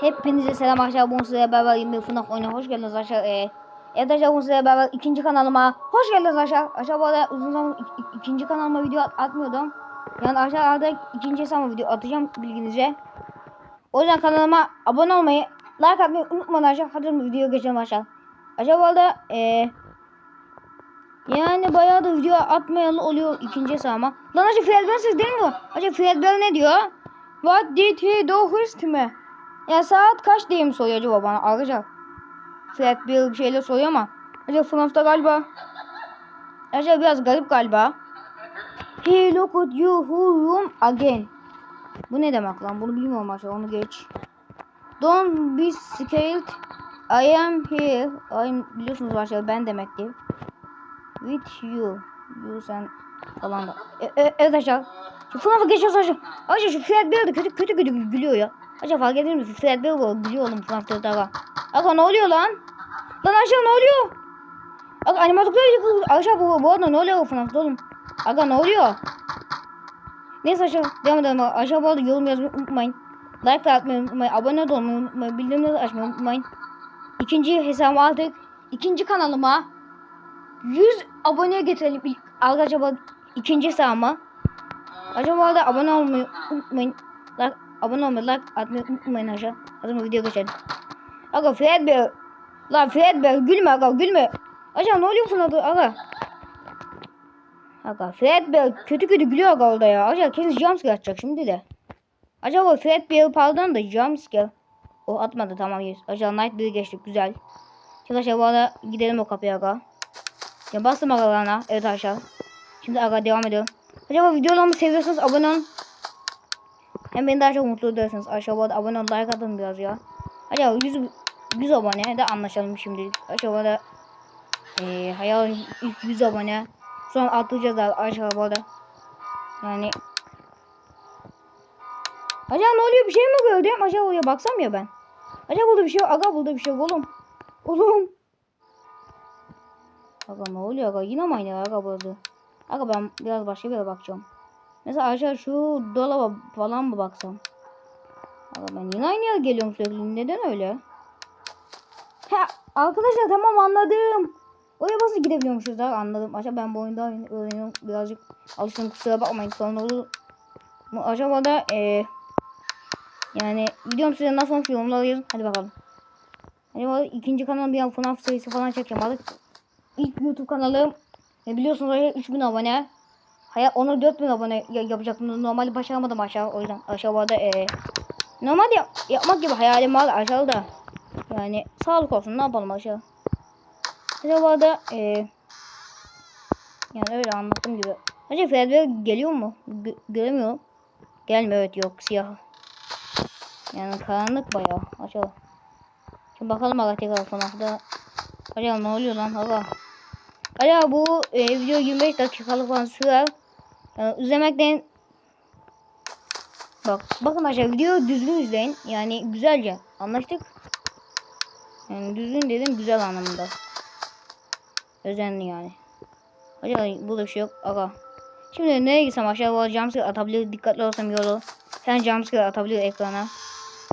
Hepinize selam arkadaşlar. Bugün sizlerle beraber 20 FNAF oyunu hoş geldiniz arkadaşlar. Ee, evet arkadaşlar bugün sizlerle beraber ikinci kanalıma hoş geldiniz arkadaşlar. Arkadaşlar bu arada uzun zaman ik- ik- ikinci kanalıma video at- atmıyordum. Yani aşağıda ikinci hesabıma video atacağım bilginize. O yüzden kanalıma abone olmayı, like atmayı unutmayın arkadaşlar. Hadi videoya geçelim arkadaşlar. Arkadaşlar bu arada ee, yani bayağı da video atmayalı oluyor ikinci hesabıma. Lan Fred Bell siz değil mi bu? Fred Bell ne diyor? What did he do his to me? Ya saat kaç diye mi soruyor acaba bana arkadaşlar? Fred Bell bir şeyler soruyor ama. Acaba FNAF'ta galiba. Acaba biraz garip galiba. He look at you who room again. Bu ne demek lan? Bunu bilmiyorum aşağı onu geç. Don't be scared. I am here. I am, biliyorsunuz aşağı ben demekti. With you. You sen falan da. E, e, evet aşağı. Şu FNAF'a geçiyoruz aşağı. Aşağı şu Fred Bell de kötü kötü kötü gülüyor ya. Aşağı fark edin mi? Bell bu gülüyor oğlum FNAF'ta da. Aga ne oluyor lan? Lan aşağı ne oluyor? Aga animatörler yıkıldı. Aşağı bu, bu arada ne oluyor FNAF'ta oğlum? Aga ne oluyor? Neyse aşağı devam edelim. Aşağı bu arada yorum yazmayı unutmayın. Like atmayı unutmayın. Abone olmayı unutmayın. Bildirimleri açmayı unutmayın. İkinci hesabım artık ikinci kanalıma 100 aboneye getirelim. Arkadaşlar ikinci hesabıma. Acaba da abone olmayı unutmayın. Like, abone olmayı, like atmayı unutmayın aşağı. Bu video geçelim. Aga Fred Bey. Lan Fred Bey gülme aga gülme. Acaba ne oluyor sana aga? Aga Fred Bey kötü kötü gülüyor aga orada ya. Acaba kesin jumpscare atacak şimdi de. Acaba Fred Bey pardon da jumpscare. O atmadı tamam yes. Acaba Night Bey'i geçtik güzel. Şimdi aşağı bu arada gidelim o kapıya aga. Ya bastım agalarına. Evet aşağı. Şimdi aga devam ediyorum. Acaba videolarımı seviyorsanız abone olun. Hem beni daha çok mutlu edersiniz. Aşağı bu arada abone olun like atın biraz ya. Acaba 100, 100 abone de anlaşalım şimdi. Aşağı bu arada ee, hayal ilk 100 abone. Sonra atlayacağız daha aşağı bu arada. Yani Acaba ne oluyor bir şey mi gördüm? Acaba oraya baksam ya ben. Acaba burada bir şey yok. Aga burada bir şey yok oğlum. Oğlum. Aga ne oluyor aga? Yine mi aynı aga burada? Aga ben biraz başka bir yere bakacağım. Mesela aşağı şu dolaba falan mı baksam? Aga ben yine aynı yere geliyorum sürekli. Neden öyle? Ha arkadaşlar tamam anladım. Oraya basıp gidebiliyormuşuz daha anladım. Acaba ben bu oyunda öğreniyorum. Birazcık alıştım kusura bakmayın sorun olur. mu Acaba da eee yani videom size nasıl olmuş yorumlara yazın. Hadi bakalım. Acaba ikinci kanalım bir an FNAF serisi falan çekeceğim artık. İlk YouTube kanalım e, biliyorsunuz oraya 3000 abone. Hayır onu 4000 abone ya- yapacaktım. Normalde başaramadım aşağı o yüzden aşağıda e, normal yap, yapmak gibi hayalim var aşağıda. Yani sağlık olsun ne yapalım aşağı. Acaba da e, yani öyle anlattığım gibi. Acaba Fredbear geliyor mu? Gö- göremiyorum. Gelmiyor evet yok siyah. Yani karanlık bayağı aşağı. Şimdi bakalım aga tekrar FNAF'da. Acaba ne oluyor lan aga? Acaba bu e, video 25 dakikalık falan sürer. Yani izlemekten Bak bakın aşağı video düzgün izleyin. Yani güzelce anlaştık. Yani düzgün dedim güzel anlamında. Özenli yani. Acaba burada bir şey yok. Aga. Şimdi nereye gitsem aşağı bu jumpscare atabilir. Dikkatli olsam iyi olur. Sen jumpscare atabilir ekrana.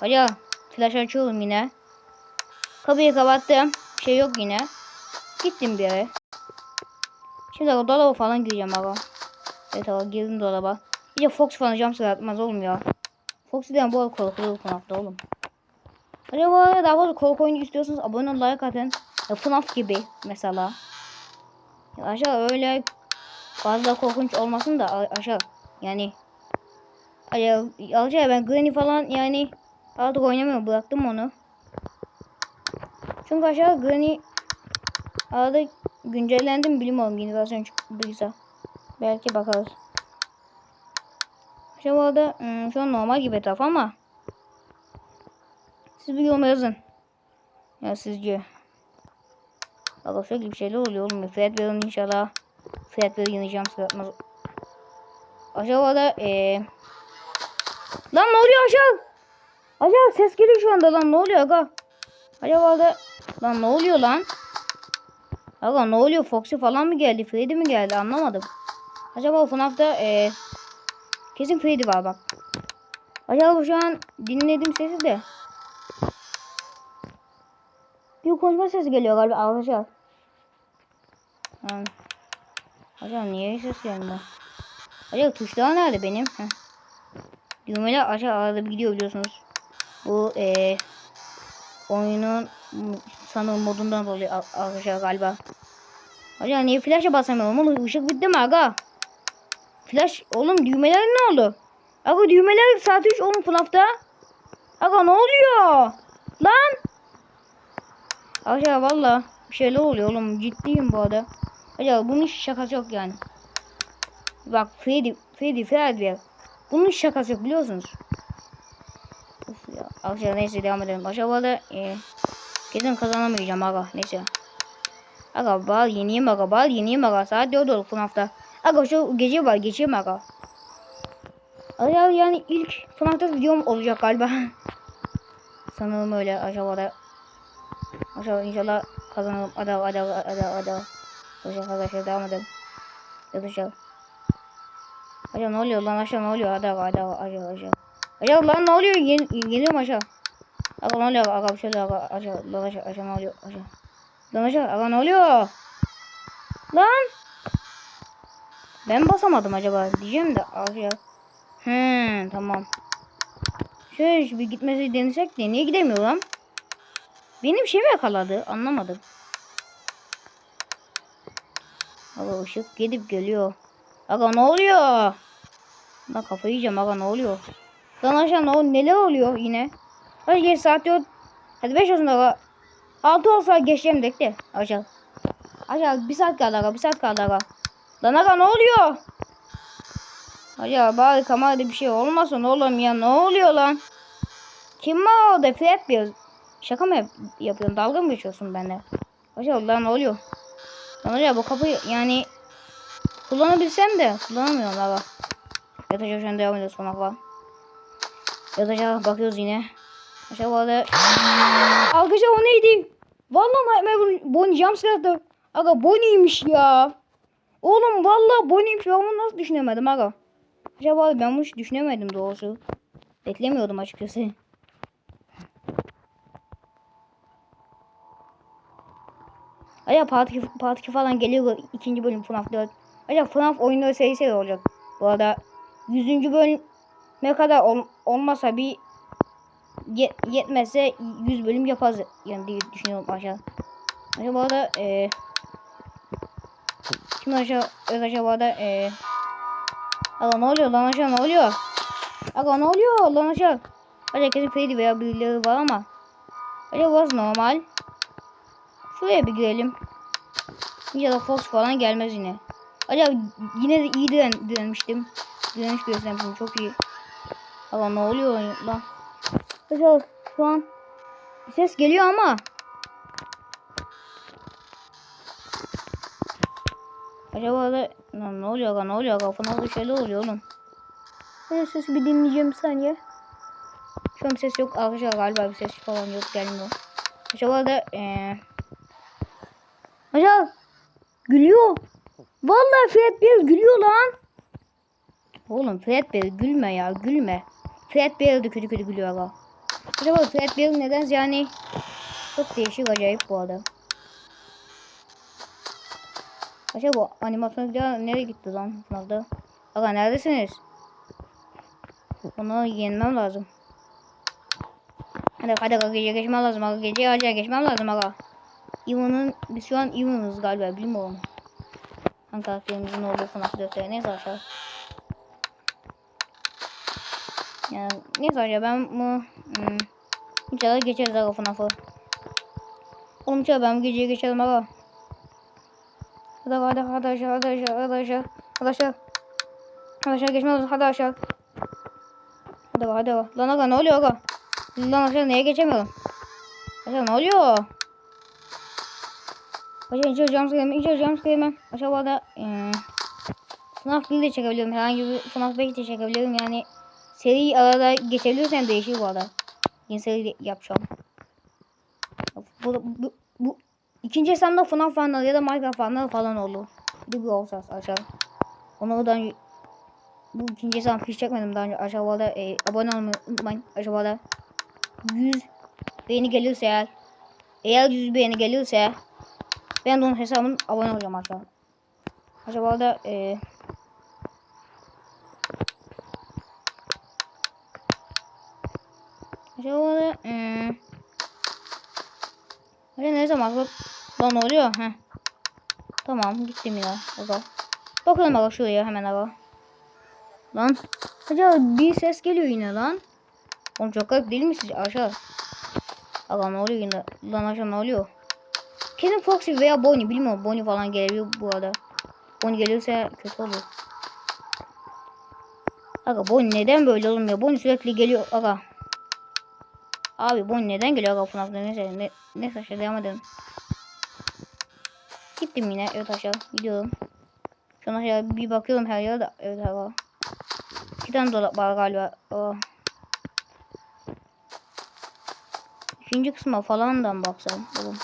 Acaba flash açıyorum yine. Kapıyı kapattım. Şey yok yine. Gittim bir yere. Şimdi o dolaba falan gireceğim aga. Evet aga girdim dolaba. İyice Fox falan jumpscare atmaz oğlum ya. Fox diyen bu korkulu FNAF'ta oğlum. Acaba daha fazla korku oyunu istiyorsanız abone ol like atın. Ya FNAF gibi mesela. Ya aşağı öyle fazla korkunç olmasın da aşağı yani aşağı, ben Granny falan yani artık oynamıyorum bıraktım onu. Çünkü aşağı Granny arada güncellendim bilmiyorum yeni versiyon çıktıysa. Belki bakarız. Bu arada hmm, şu an normal gibi etraf ama siz bir yorum yazın. Ya sizce? Sürekli bir şeyler oluyor oğlum. Fiyat verin inşallah. Fiyat verin yeneceğim sıratmaz. Aşağı arada eee Lan ne oluyor aşağı? Aşağı ses geliyor şu anda lan ne oluyor aga? Acaba arada lan ne oluyor lan? Aga ne oluyor Foxy falan mı geldi? Freddy mi geldi anlamadım. Acaba FNAF'ta eee kesin Freddy var bak. Acaba şu an dinledim sesi de bir konuşma sesi geliyor galiba arkadaşlar. Yani. Acaba niye ses gelmiyor? Acaba tuşlar nerede benim? Düğmeler aşağı arada gidiyor biliyorsunuz. Bu eee oyunun sanırım modundan dolayı ar- arkadaşlar galiba. Acaba niye flash'a basamıyorum oğlum? Işık bitti mi aga? Flash oğlum düğmeler ne oldu? Aga düğmeler saat 3 oğlum FNAF'ta. Aga ne oluyor? Lan! Aga valla bir şeyler oluyor oğlum ciddiyim bu arada. Acaba bunun şakası yok yani. Bak Freddy, Freddy Freddy. Bunun şakası yok biliyorsunuz. Of ya. Arkadaşlar neyse devam edelim. Acaba da e, kesin kazanamayacağım aga neyse. Aga bal yeniyim aga bal yeniyim aga. Saat 4 oldu FNAF'ta. Aga şu gece var geçeyim aga. Aga yani ilk FNAF'ta videom olacak galiba. Sanırım öyle acaba da. Acaba inşallah kazanırım. Ada ada ada ada. Arkadaşlar arkadaşlar devam edelim. Arkadaşlar. Acaba ne oluyor lan aşağı ne oluyor? Ada ada aşağı aşağı. Acaba lan ne oluyor? Yen, yeniyorum aşağı. Aga ne oluyor? Aga bir şeyler aga aşağı lan aşağı aşağı ne oluyor? Aşağı. Lan aşağı aga ne oluyor? Lan. Ben basamadım acaba diyeceğim de aşağı. He tamam. Şöyle bir gitmesi denesek de niye gidemiyor lan? Benim şey mi yakaladı? Anlamadım. Aga ışık gidip geliyor. Aga ne oluyor? Lan kafayı yiyeceğim aga ne oluyor? Lan aşağı ne oluyor? Neler oluyor yine? Hadi geç saat 4. Hadi 5 olsun aga. 6 olsa geçeceğim bekle. Aşağı. Aşağı bir saat kaldı aga bir saat kaldı aga. Lan aga ne oluyor? Acaba bari kamerada bir şey olmasın oğlum ya ne oluyor lan? Kim var orada Fred bir Şaka mı yap yapıyorsun? Dalga mı geçiyorsun benimle? Acaba lan ne oluyor? Lan acaba bu kapıyı yani kullanabilsem de kullanamıyorum abi. Yatacağım şu an devam ediyoruz konakla. Yatacağım bakıyoruz yine. Acaba da Arkadaşlar o neydi? Vallahi Nightmare Bonnie jumpscare'dı. Aga Bonnie'ymiş ya. Oğlum vallahi Bonnie'ymiş. Ben bunu nasıl düşünemedim aga? Acaba ben bunu hiç düşünemedim doğrusu. Beklemiyordum açıkçası. Acaba part 2, part 2 falan geliyor ikinci bölüm FNAF 4. Acaba FNAF oyunları serisi olacak. Bu arada 100. bölüm ne kadar ol, olmasa bir ye, yetmezse 100 bölüm yaparız yani diye düşünüyorum aşağı. Acaba da eee Şimdi aşağı evet acaba da eee Aga ne oluyor lan aşağı ne oluyor? Aga ne oluyor lan aşağı? Acaba kesin Freddy veya birileri var ama Acaba burası normal. Şuraya bir girelim. Ya da Fox falan gelmez yine. Acaba yine de iyi diren, direnmiştim. Direniş göstermiştim çok iyi. Ama ne oluyor lan? Acaba şu an ses geliyor ama. Acaba da lan ne oluyor lan ne oluyor kafana bir şeyler oluyor oğlum. Ben sesi bir dinleyeceğim bir saniye. Şu an ses yok arkadaşlar galiba bir ses falan yok gelmiyor. Acaba da eee Acaba gülüyor. Vallahi Fred Bear gülüyor lan. Oğlum Fred Bear gülme ya gülme. Fred Bear de kötü kötü gülüyor aga. Acaba Fred Bear neden yani çok değişik acayip bu adam. Acaba bu animasyon video nereye gitti lan sınavda? Aga neredesiniz? Onu yenmem lazım. Hadi hadi aga gece geçmem lazım aga gece acayip geçmem lazım aga. Ivan'ın biz şu an Ivan'ız galiba bilmiyorum. Hangi karakterimizin olduğu FNAF 4'te neyse aşağı. Yani neyse aşağı ben bu hmm, inşallah geçeriz aga FNAF'ı. Oğlum inşallah ben geceye geçerim aga. Hadi hadi hadi aşağı hadi aşağı hadi aşağı hadi aşağı. Hadi aşağı geçmez hadi aşağı. Hadi hadi lan aga ne oluyor aga? Lan aşağı niye geçemiyorum? Aşağı ne oluyor? Aşağı içeri cam sıkayım, içeri cam sıkayım. Aşağı da ee, FNAF 1 de çekebilirim. Herhangi bir FNAF 5 de çekebilirim. Yani seri arada geçebilirsem değişir bu arada. Yeni seri yapacağım. Bu, bu, bu ikinci hesabımda FNAF fanları ya da Minecraft fanları falan olur. Bir de olsa aşağı. Onu da bu ikinci hesabım hiç çekmedim daha önce. Aşağıda e, abone olmayı unutmayın. Aşağıda 100 beğeni gelirse eğer Eğer 100 beğeni gelirse ben de onun hesabına abone olacağım arkadaşlar. Acaba da e, Acaba da e, Acaba ne zaman lan oluyor ha. Tamam gittim ya. Aga. Bakalım aga şuraya hemen aga. Lan. Acaba bir ses geliyor yine lan. Oğlum çok garip değil mi sizce aşağı? Aga ne oluyor yine? Lan aşağı ne oluyor? Kesin Foxy veya Bonnie bilmiyorum. Bonnie falan geliyor bu arada. Bonnie gelirse kötü olur. Aga Bonnie neden böyle olmuyor? Bonnie sürekli geliyor aga. Abi Bonnie neden geliyor aga FNAF'da neyse ne, neyse aşağı devam edelim. Gittim yine evet aşağı gidiyorum. Şu an aşağı bir bakıyorum her yerde evet aga. İki tane dolap var galiba. Aa. İkinci kısma falan da mı baksam oğlum.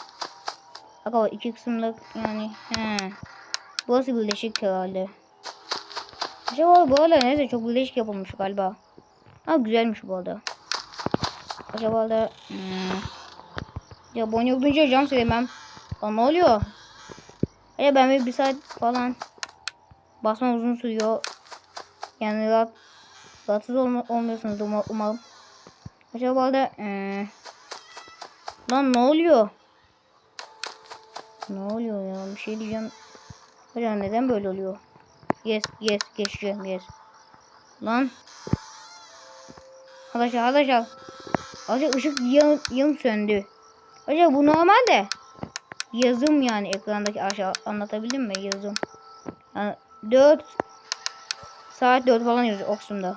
Aga iki kısımlık yani he. Burası birleşik herhalde. Acaba bu arada neyse çok birleşik yapılmış galiba. Ha güzelmiş bu arada. Acaba da hmm. Ya Bonnie olunca cam sevmem. Lan ne oluyor? Ya ben bir, bir saat falan basma uzun sürüyor. Yani rahat, rahatsız olma, olmuyorsunuz um- umarım. Acaba da ee, Lan ne oluyor? Ne oluyor ya? Bir şey diyeceğim. Hocam neden böyle oluyor? Yes, yes, geçeceğim, yes. Lan. Arkadaşlar, arkadaşlar. Arkadaşlar ışık yan, yan söndü. Arkadaşlar bu normal de. Yazım yani ekrandaki aşağı anlatabildim mi? Yazım. Yani 4 saat 4 falan yazıyor Oksum'da.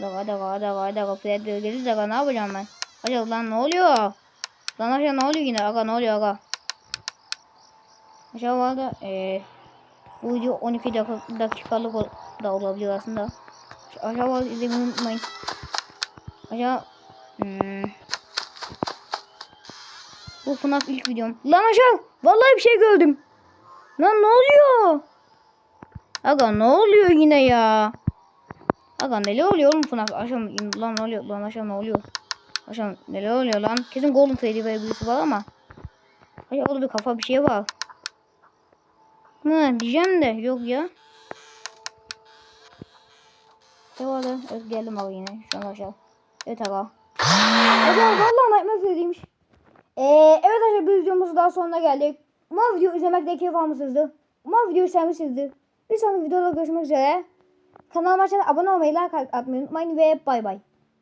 Daga daga daga daga Fred geliriz daga ne yapacağım ben? Acaba lan ne oluyor? Lan aşağı ne oluyor yine? Aga ne oluyor aga? Aşağı vardı eee bu video 12 dakika, dakikalık da olabilir aslında. Vardı izlemeyi unutmayın. Aşağı hmm. Bu FNAF ilk videom. Lan aşağı vallahi bir şey gördüm. Lan ne oluyor? Aga ne oluyor yine ya? Aga neler oluyor oğlum FNAF? Aşağı lan ne oluyor? Lan aşağı ne oluyor? Aşağı neler oluyor lan? Kesin Golden Freddy ve birisi var ama. Aşağı orada bir kafa bir şey var. Hı diyeceğim de yok ya. Da? Evet geldim abi yine. Şu an aşağı. Evet aga. Aga vallahi Nightmare Freddy'ymiş. Ee, evet arkadaşlar bir videomuzun daha sonuna geldik. Umarım video izlemekte keyif almışsınızdır. Umarım videoyu sevmişsinizdir. Bir sonraki videoda görüşmek üzere. Kanalıma abone olmayı, like atmayı unutmayın ve bay bay.